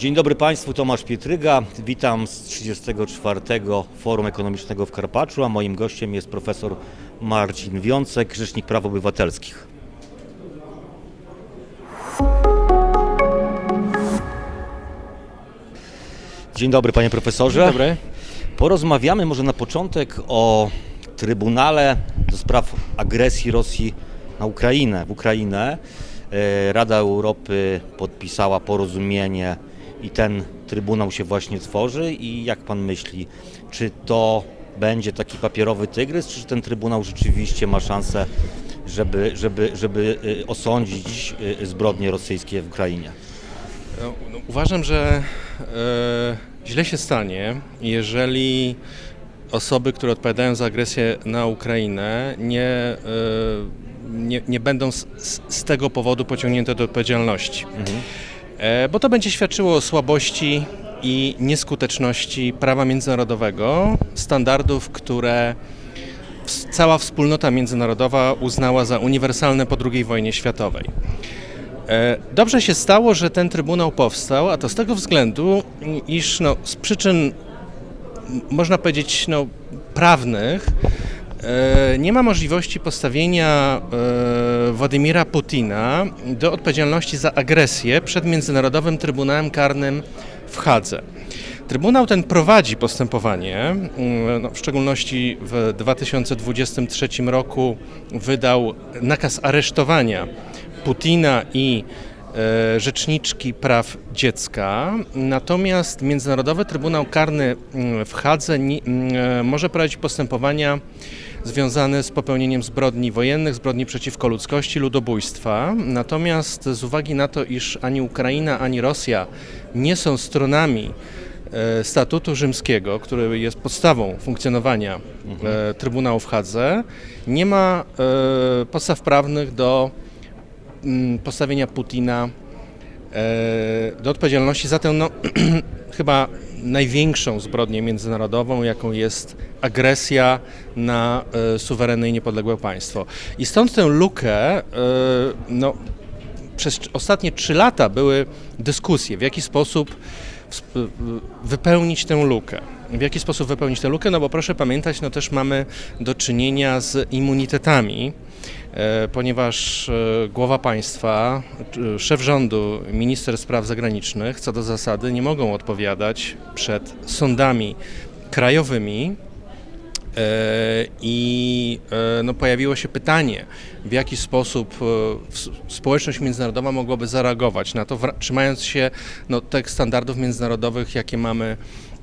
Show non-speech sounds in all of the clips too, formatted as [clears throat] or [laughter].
Dzień dobry Państwu, Tomasz Pietryga. Witam z 34. Forum Ekonomicznego w Karpaczu, a moim gościem jest profesor Marcin Wiącek, Rzecznik Praw Obywatelskich. Dzień dobry Panie Profesorze. Dzień dobry. Porozmawiamy może na początek o Trybunale do spraw agresji Rosji na Ukrainę. W Ukrainę e, Rada Europy podpisała porozumienie i ten Trybunał się właśnie tworzy i jak Pan myśli, czy to będzie taki papierowy tygrys, czy ten Trybunał rzeczywiście ma szansę, żeby, żeby, żeby e, osądzić e, zbrodnie rosyjskie w Ukrainie? No, no, uważam, że e, źle się stanie, jeżeli osoby, które odpowiadają za agresję na Ukrainę, nie, e, nie, nie będą z, z, tego powodu pociągnięte do odpowiedzialności. E, bo to będzie świadczyło o słabości i nieskuteczności prawa międzynarodowego, standardów, które cała wspólnota międzynarodowa uznała za uniwersalne po II wojnie światowej. E, Dobrze się stało, że ten trybunał powstał, a to z tego względu, iż no, z przyczyn, można powiedzieć, no, prawnych, e, nie ma możliwości postawienia e, Władimira Putina do odpowiedzialności za agresję przed Międzynarodowym Trybunałem Karnym w Hadze. Trybunał ten prowadzi postępowanie, mm, no, w szczególności w 2023 roku wydał nakaz aresztowania Putina i e, rzeczniczki praw dziecka. Natomiast Międzynarodowy Trybunał Karny mm, w Hadze mm, e, może prowadzić postępowania związane z popełnieniem zbrodni wojennych, zbrodni przeciwko ludzkości, ludobójstwa. Natomiast z uwagi na to, iż ani Ukraina, ani Rosja nie są stronami e, statutu rzymskiego, który jest podstawą funkcjonowania e, Trybunału w Hadze, nie ma e, podstaw prawnych do mm, postawienia Putina do odpowiedzialności za tę no, [clears throat] chyba największą zbrodnię międzynarodową, jaką jest agresja na e, suwerenne i niepodległe państwo. I stąd tę lukę e, no, przez ostatnie trzy lata były dyskusje, w jaki sposób wypełnić tę lukę. W jaki sposób wypełnić tę lukę? No bo proszę pamiętać, no też mamy do czynienia z immunitetami, e, ponieważ e, głowa państwa, szef rządu, minister spraw zagranicznych co do zasady nie mogą odpowiadać przed sądami krajowymi, I e, no, pojawiło się pytanie, w jaki sposób e, społeczność międzynarodowa mogłaby zareagować na to, trzymając się no, tych standardów międzynarodowych, jakie mamy,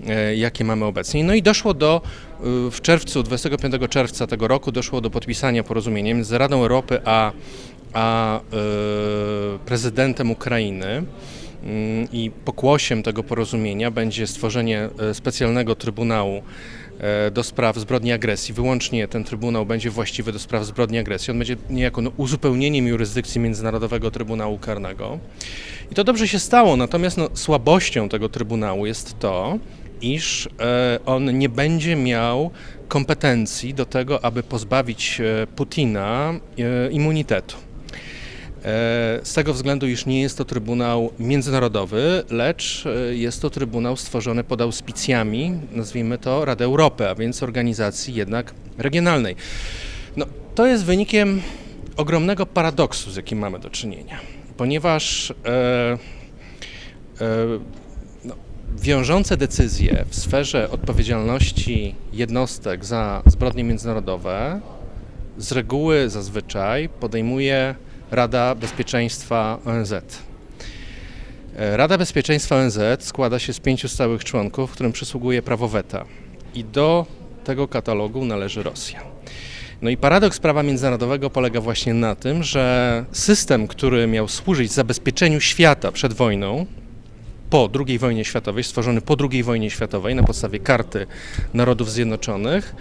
e, jakie mamy obecnie. No i doszło do, e, w czerwcu, 25 czerwca tego roku, doszło do podpisania porozumienia między Radą Europy a, a e, prezydentem Ukrainy. Mm, I pokłosiem tego porozumienia będzie stworzenie e, specjalnego trybunału e, do spraw zbrodni agresji. Wyłącznie ten trybunał będzie właściwy do spraw zbrodni agresji. On będzie niejako no, uzupełnieniem jurysdykcji Międzynarodowego Trybunału Karnego. I to dobrze się stało, natomiast no, słabością tego trybunału jest to, iż e, on nie będzie miał kompetencji do tego, aby pozbawić e, Putina e, immunitetu. E, Z tego względu, iż nie jest to Trybunał Międzynarodowy, lecz e, jest to Trybunał stworzony pod auspicjami, nazwijmy to, Rady Europy, a więc organizacji jednak regionalnej. No, to jest wynikiem ogromnego paradoksu, z jakim mamy do czynienia, ponieważ e, e, no, wiążące decyzje w sferze odpowiedzialności jednostek za zbrodnie międzynarodowe z reguły zazwyczaj podejmuje Rada Bezpieczeństwa ONZ. E, Rada Bezpieczeństwa ONZ składa się z pięciu stałych członków, którym przysługuje prawo weta. I do tego katalogu należy Rosja. No i paradoks prawa międzynarodowego polega właśnie na tym, że system, który miał służyć zabezpieczeniu świata przed wojną, po II wojnie światowej, stworzony po II wojnie światowej na podstawie karty Narodów Zjednoczonych,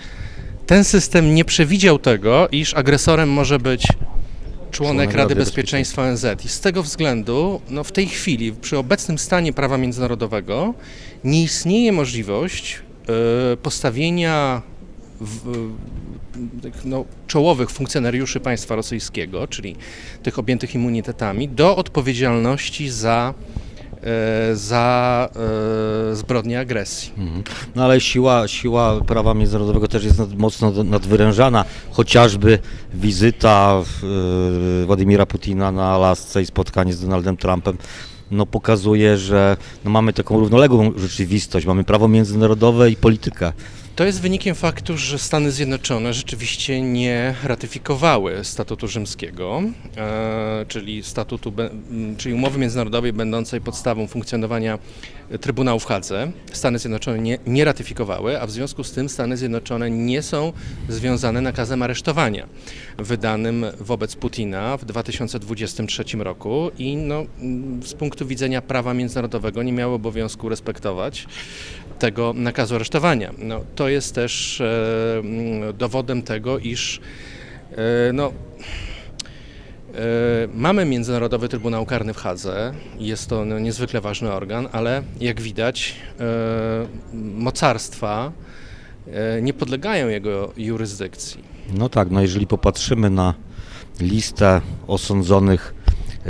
ten system nie przewidział tego, iż agresorem może być członek Rady Bezpieczeństwa ONZ. I z tego względu, no w tej chwili, przy obecnym stanie prawa międzynarodowego, nie istnieje możliwość e, postawienia w, tych, no, czołowych funkcjonariuszy państwa rosyjskiego, czyli tych objętych immunitetami, do odpowiedzialności za e, za e, zbrodnię agresji. Mhm. No ale siła, siła prawa międzynarodowego też jest nad, mocno nad- nadwyrężana. Chociażby wizyta e, Władimira Putina na Alasce i spotkanie z Donaldem Trumpem no, pokazuje, że no, mamy taką równoległą rzeczywistość. Mamy prawo międzynarodowe i politykę. To jest wynikiem faktu, że Stany Zjednoczone rzeczywiście nie ratyfikowały statutu rzymskiego, e, czyli statutu, czyli umowy międzynarodowej będącej podstawą funkcjonowania Trybunału w Hadze. Stany Zjednoczone nie, nie ratyfikowały, a w związku z tym Stany Zjednoczone nie są związane nakazem aresztowania wydanym wobec Putina w 2023 roku i no, z punktu widzenia prawa międzynarodowego nie miały obowiązku respektować tego nakazu aresztowania. No, to jest też e, mm, dowodem tego, iż e, no, e, mamy Międzynarodowy Trybunał Karny w Hadze. Jest to no, niezwykle ważny organ, ale jak widać mocarstwa nie podlegają jego jurysdykcji. No tak, no jeżeli popatrzymy na listę osądzonych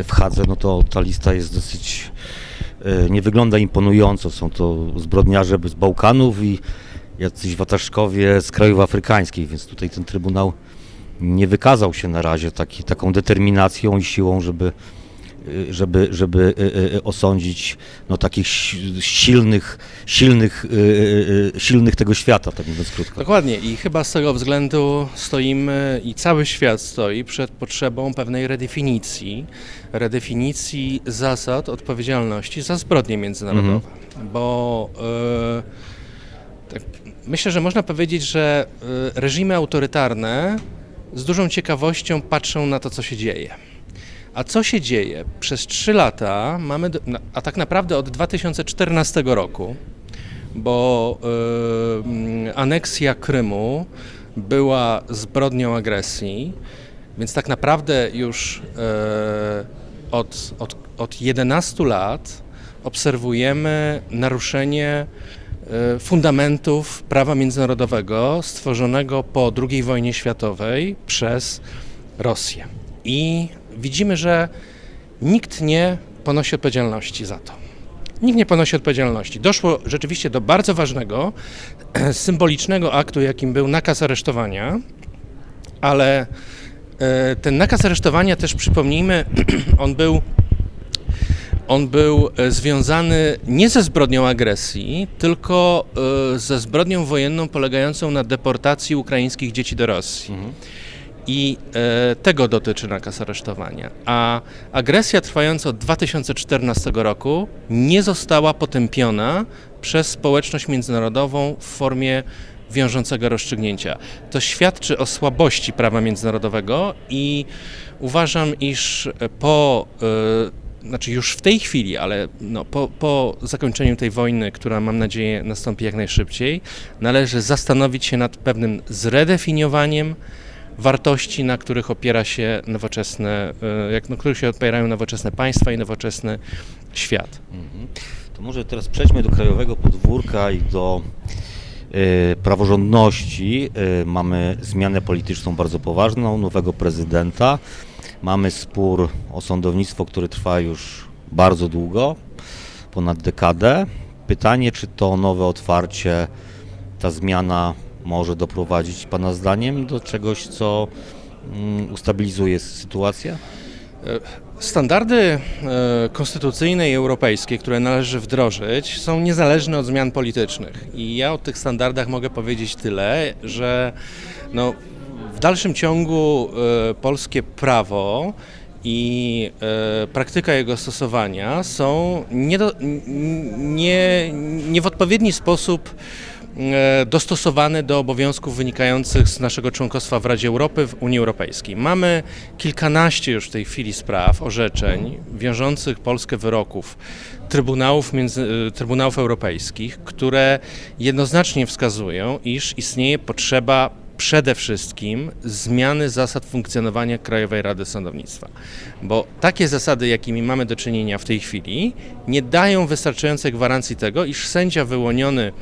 w Hadze, no to ta lista jest dosyć, nie wygląda imponująco. Są to zbrodniarze z Bałkanów i jacyś wataszkowie z krajów afrykańskich, więc tutaj ten Trybunał nie wykazał się na razie taki, taką determinacją i siłą, żeby, e, żeby, żeby e, e, osądzić no, takich si- silnych, silnych, e, e, silnych tego świata, tak mówiąc krótko. Dokładnie. I chyba z tego względu stoimy i cały świat stoi przed potrzebą pewnej redefinicji, redefinicji zasad odpowiedzialności za zbrodnie międzynarodowe, bo e, tak, myślę, że można powiedzieć, że e, reżimy autorytarne z dużą ciekawością patrzą na to, co się dzieje. A co się dzieje? Przez trzy lata mamy, a tak naprawdę od 2014 roku, bo y, mm, aneksja Krymu była zbrodnią agresji, więc tak naprawdę już y, od, od, od 11 lat obserwujemy naruszenie y, fundamentów prawa międzynarodowego stworzonego po II wojnie światowej przez Rosję. I widzimy, że nikt nie ponosi odpowiedzialności za to. Nikt nie ponosi odpowiedzialności. Doszło rzeczywiście do bardzo ważnego, [clears throat] symbolicznego aktu, jakim był nakaz aresztowania, ale e, ten nakaz aresztowania też przypomnijmy, [clears throat] on był on był e, związany nie ze zbrodnią agresji, tylko e, ze zbrodnią wojenną polegającą na deportacji ukraińskich dzieci do Rosji. I e, tego dotyczy nakaz aresztowania. A agresja trwająca od 2014 roku nie została potępiona przez społeczność międzynarodową w formie wiążącego rozstrzygnięcia. To świadczy o słabości prawa międzynarodowego i uważam, iż po, znaczy już w tej chwili, ale no, po, po zakończeniu tej wojny, która mam nadzieję nastąpi jak najszybciej, należy zastanowić się nad pewnym zredefiniowaniem wartości, na których opiera się nowoczesne, e, jak, na których się opierają nowoczesne państwa i nowoczesny świat. Mhm. To może teraz przejdźmy do krajowego podwórka i do e, praworządności. E, mamy zmianę polityczną bardzo poważną, nowego prezydenta. Mamy spór o sądownictwo, który trwa już bardzo długo, ponad dekadę. Pytanie, czy to nowe otwarcie, ta zmiana może doprowadzić Pana zdaniem do czegoś, co mm, ustabilizuje sytuację? Standardy e, konstytucyjne i europejskie, które należy wdrożyć, są niezależne od zmian politycznych. I ja o tych standardach mogę powiedzieć tyle, że no, w dalszym ciągu e, polskie prawo i e, praktyka jego stosowania są nie, do, nie, nie w odpowiedni sposób e, dostosowane do obowiązków wynikających z naszego członkostwa w Radzie Europy, w Unii Europejskiej. Mamy kilkanaście już w tej chwili spraw, orzeczeń wiążących Polskę wyroków Trybunałów, między, Trybunałów Europejskich, które jednoznacznie wskazują, iż istnieje potrzeba przede wszystkim zmiany zasad funkcjonowania Krajowej Rady Sądownictwa. Bo takie zasady, jakimi mamy do czynienia w tej chwili, nie dają wystarczającej gwarancji tego, iż sędzia wyłoniony e,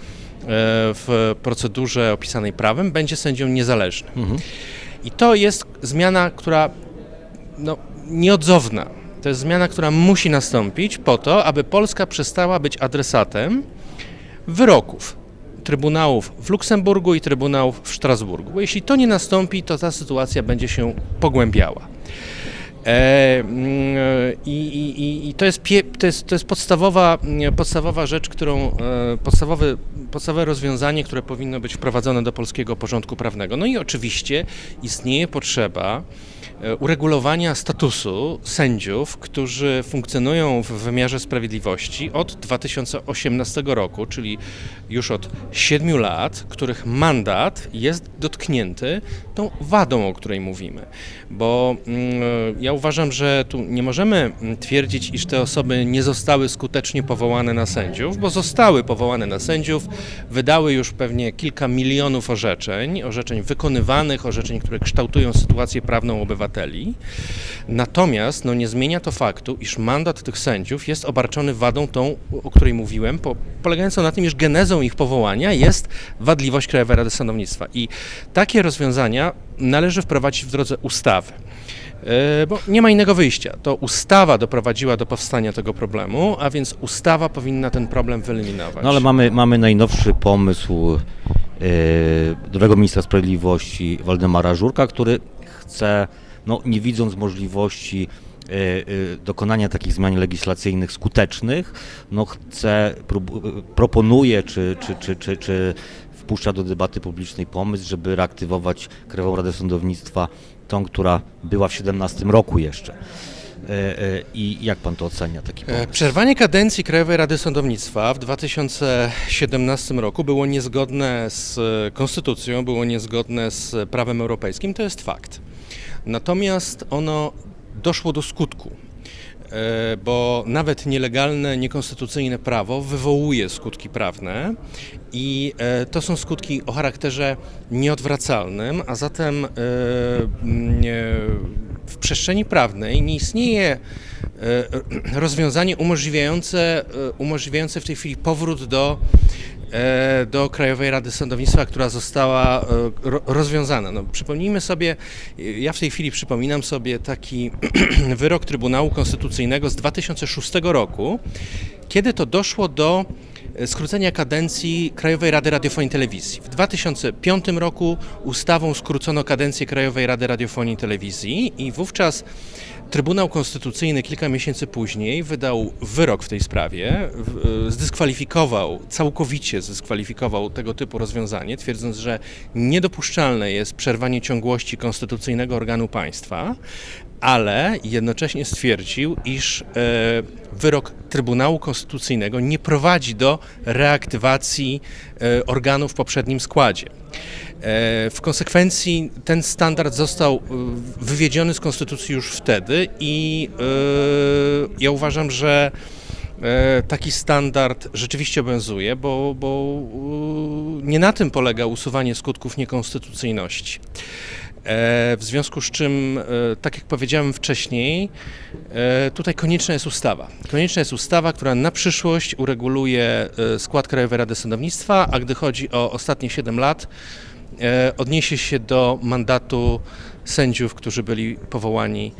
w procedurze opisanej prawem będzie sędzią niezależnym. I to jest zmiana, która no, nieodzowna. To jest zmiana, która musi nastąpić po to, aby Polska przestała być adresatem wyroków trybunałów w Luksemburgu i trybunałów w Strasburgu. Bo jeśli to nie nastąpi, to ta sytuacja będzie się pogłębiała. E, mm, i, i, i- to jest, pie, to jest, to jest podstawowa, podstawowa rzecz, którą, e, podstawowy, podstawowe rozwiązanie, które powinno być wprowadzone do polskiego porządku prawnego. No i oczywiście istnieje potrzeba uregulowania statusu sędziów, którzy funkcjonują w wymiarze sprawiedliwości od 2018 roku, czyli już od 7 lat, których mandat jest dotknięty tą wadą, o której mówimy. Bo mm, ja uważam, że tu nie możemy mm, twierdzić, iż te osoby nie zostały skutecznie powołane na sędziów, bo zostały powołane na sędziów, wydały już pewnie kilka milionów orzeczeń, orzeczeń wykonywanych, orzeczeń, które kształtują sytuację prawną obywateli. Natomiast no, nie zmienia to faktu, iż mandat tych sędziów jest obarczony wadą tą, o której mówiłem, po, polegającą na tym, iż genezą ich powołania jest wadliwość Krajowej Rady Sądownictwa. I takie rozwiązania należy wprowadzić w drodze ustawy. E, Bo nie ma innego wyjścia. To ustawa doprowadziła do powstania tego problemu, a więc ustawa powinna ten problem wyeliminować. No ale mamy, mamy najnowszy pomysł nowego ministra sprawiedliwości Waldemara Żurka, który chce, no nie widząc możliwości e, e, dokonania takich zmian legislacyjnych skutecznych, no chce, proponuje czy, czy, czy, czy, czy wpuszcza do debaty publicznej pomysł, żeby reaktywować Krajową Radę Sądownictwa, tą, która była w 17 roku jeszcze. E, I jak pan to ocenia, taki pomysł? Przerwanie kadencji Krajowej Rady Sądownictwa w 2017 roku było niezgodne z konstytucją, było niezgodne z prawem europejskim, to jest fakt. Natomiast ono doszło do skutku, e, bo nawet nielegalne, niekonstytucyjne prawo wywołuje skutki prawne i e, to są skutki o charakterze nieodwracalnym, a zatem e, mm, w przestrzeni prawnej nie istnieje rozwiązanie umożliwiające, umożliwiające w tej chwili powrót do, do Krajowej Rady Sądownictwa, która została e, ro- rozwiązana. No, przypomnijmy sobie, e, ja w tej chwili przypominam sobie taki [clears throat] wyrok Trybunału Konstytucyjnego z 2006 roku, kiedy to doszło do e, skrócenia kadencji Krajowej Rady Radiofonii i Telewizji. W 2005 roku ustawą skrócono kadencję Krajowej Rady Radiofonii i Telewizji i wówczas Trybunał Konstytucyjny kilka miesięcy później wydał wyrok w tej sprawie, e, zdyskwalifikował, całkowicie zdyskwalifikował tego typu rozwiązanie, twierdząc, że niedopuszczalne jest przerwanie ciągłości konstytucyjnego organu państwa, ale jednocześnie stwierdził, iż e, wyrok Trybunału Konstytucyjnego nie prowadzi do reaktywacji e, organu w poprzednim składzie. E, W konsekwencji ten standard został wywiedziony z Konstytucji już wtedy i ja uważam, że taki standard rzeczywiście obowiązuje, bo, bo nie na tym polega usuwanie skutków niekonstytucyjności. E, W związku z czym, e, tak jak powiedziałem wcześniej, e, tutaj konieczna jest ustawa. Konieczna jest ustawa, która na przyszłość ureguluje skład Krajowej Rady Sądownictwa, a gdy chodzi o ostatnie 7 lat, odniesie się do mandatu sędziów, którzy byli powołani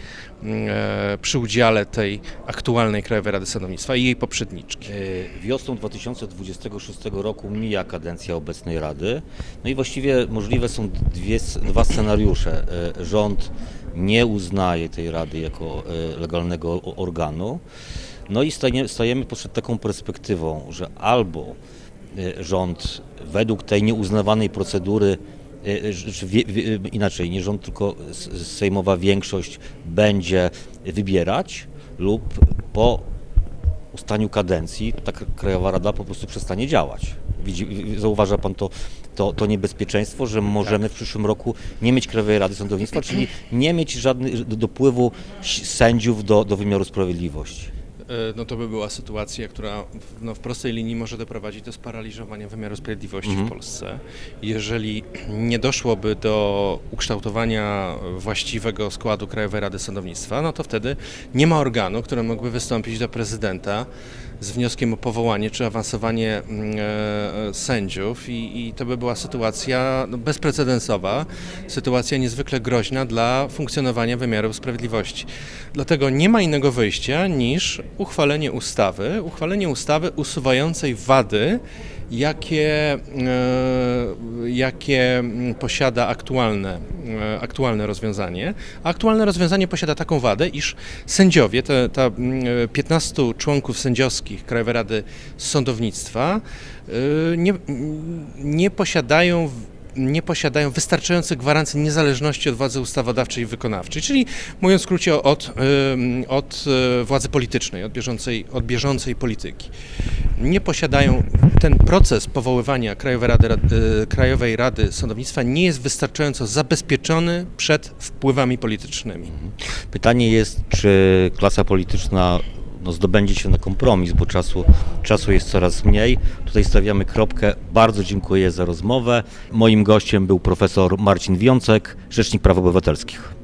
mm, e, przy udziale tej aktualnej Krajowej Rady Sądownictwa i jej poprzedniczki. E, Wiosną 2026 roku mija kadencja obecnej Rady. No i właściwie możliwe są dwie, dwa scenariusze. E, Rząd nie uznaje tej Rady jako legalnego organu. No i stajemy, przed taką perspektywą, że albo rząd według tej nieuznawanej procedury e, wie, inaczej, nie rząd, tylko sejmowa większość będzie wybierać lub po ustaniu kadencji ta Krajowa Rada po prostu przestanie działać. Widzi, zauważa Pan to, to, to niebezpieczeństwo, że możemy w przyszłym roku nie mieć Krajowej Rady Sądownictwa, czyli nie mieć żadnych do- dopływu sędziów do, do wymiaru sprawiedliwości. E, No to by była sytuacja, która w- no, w prostej linii może doprowadzić do sparaliżowania wymiaru sprawiedliwości Mhm. w Polsce. Jeżeli nie doszłoby do ukształtowania właściwego składu Krajowej Rady Sądownictwa, no to wtedy nie ma organu, który mógłby wystąpić do prezydenta z wnioskiem o powołanie czy awansowanie mm, e, sędziów i, i to by była sytuacja no, bezprecedensowa, sytuacja niezwykle groźna dla funkcjonowania wymiaru sprawiedliwości. Dlatego nie ma innego wyjścia niż uchwalenie ustawy, uchwalenie ustawy usuwającej wady, jakie, e, jakie posiada aktualne, e, aktualne rozwiązanie. A aktualne rozwiązanie posiada taką wadę, iż sędziowie, ta mm, 15 członków sędziowskich Krajowej Rady Sądownictwa e, nie, nie posiadają nie posiadają wystarczających gwarancji niezależności od władzy ustawodawczej i wykonawczej, czyli mówiąc w skrócie od, od e, władzy politycznej, od bieżącej, od bieżącej polityki. Nie posiadają, ten proces powoływania Krajowej Rady, e, Krajowej Rady Sądownictwa nie jest wystarczająco zabezpieczony przed wpływami politycznymi. Pytanie jest, czy klasa polityczna no, zdobędzie się na kompromis, bo czasu, czasu jest coraz mniej. Tutaj stawiamy kropkę. Bardzo dziękuję za rozmowę. Moim gościem był profesor Marcin Wiącek, Rzecznik Praw Obywatelskich.